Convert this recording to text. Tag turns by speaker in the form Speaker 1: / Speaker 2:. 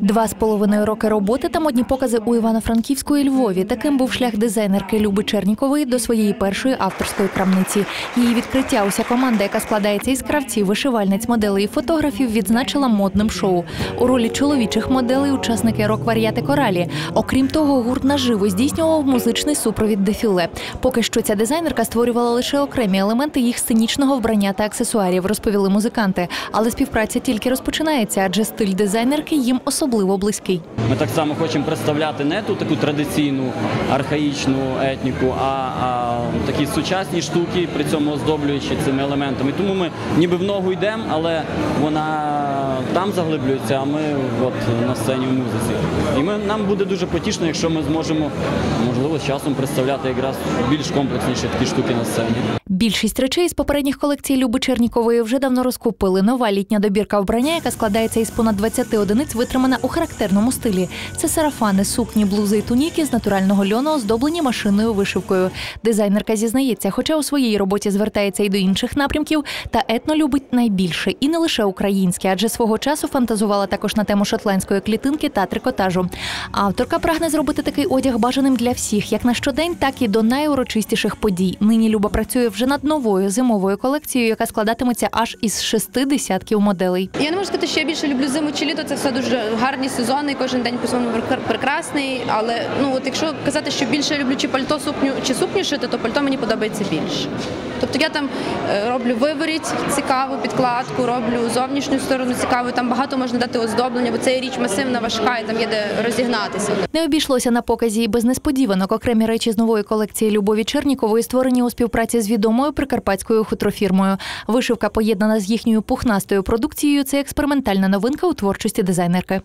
Speaker 1: Два з половиною роки роботи та модні покази у Івано-Франківську і Львові. Таким був шлях дизайнерки Люби Чернікової до своєї першої авторської крамниці. Її відкриття уся команда, яка складається із кравців, вишивальниць, моделей і фотографів, відзначила модним шоу. У ролі чоловічих моделей учасники рок-варіати коралі. Окрім того, гурт наживо здійснював музичний супровід дефіле. Поки що ця дизайнерка створювала лише окремі елементи їх сценічного вбрання та аксесуарів, розповіли музиканти. Але співпраця тільки розпочинається, адже стиль дизайнерки їм особливо близький.
Speaker 2: Ми так само хочемо представляти не ту таку традиційну архаїчну етніку, а, а такі сучасні штуки, при цьому оздоблюючи цими елементами. Тому ми ніби в ногу йдемо, але вона там заглиблюється, а ми от на сцені в музиці. І ми, нам буде дуже потішно, якщо ми зможемо, можливо, з часом представляти якраз більш комплексніші такі штуки на сцені.
Speaker 1: Більшість речей з попередніх колекцій Люби Чернікової вже давно розкупили. Нова літня добірка вбрання, яка складається із понад 20 одиниць, витримана у характерному стилі. Це сарафани, сукні, блузи і туніки з натурального льону, оздоблені машинною вишивкою. Дизайнерка зізнається, хоча у своїй роботі звертається й до інших напрямків, та етно любить найбільше і не лише українське, адже свого часу фантазувала також на тему шотландської клітинки та трикотажу. Авторка прагне зробити такий одяг бажаним для всіх, як на щодень, так і до найурочистіших подій. Нині Люба працює вже над новою зимовою колекцією, яка складатиметься аж із шести десятків моделей.
Speaker 3: Я не можу сказати, що я більше люблю зиму чи літо. Це все дуже гарні сезони. Кожен день по своєму прекрасний. Але ну от якщо казати, що більше люблю чи пальто сукню чи сукню шити, то пальто мені подобається більше. Тобто я там е, роблю виворіть цікаву підкладку, роблю зовнішню сторону цікаву. Там багато можна дати оздоблення, бо це річ масивна, важка, і там є де розігнатися.
Speaker 1: Не обійшлося на показі і без несподіванок. Окремі речі з нової колекції Любові Чернікової створені у співпраці з відомою прикарпатською хутрофірмою. Вишивка, поєднана з їхньою пухнастою продукцією, це експериментальна новинка у творчості дизайнерки.